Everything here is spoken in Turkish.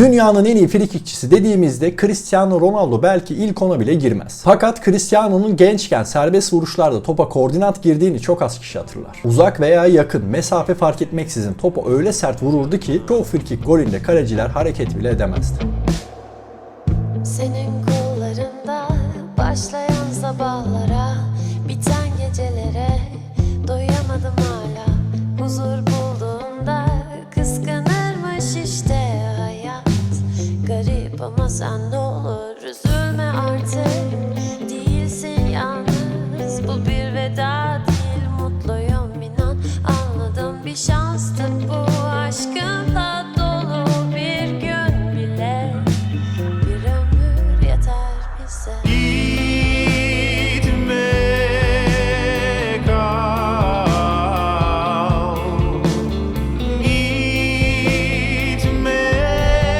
Dünyanın en iyi frikikçisi dediğimizde Cristiano Ronaldo belki ilk ona bile girmez. Fakat Cristiano'nun gençken serbest vuruşlarda topa koordinat girdiğini çok az kişi hatırlar. Uzak veya yakın, mesafe fark etmeksizin topa öyle sert vururdu ki çoğu frikik golünde kaleciler hareket bile edemezdi. Senin kollarında başlayan sabahlara Biten gecelere doyamadım hala Huzur bulduğunda sen ne olur üzülme artık. Değilsin yalnız. Bu bir veda değil Mutluyum inan. Anladım bir şanstı bu aşkım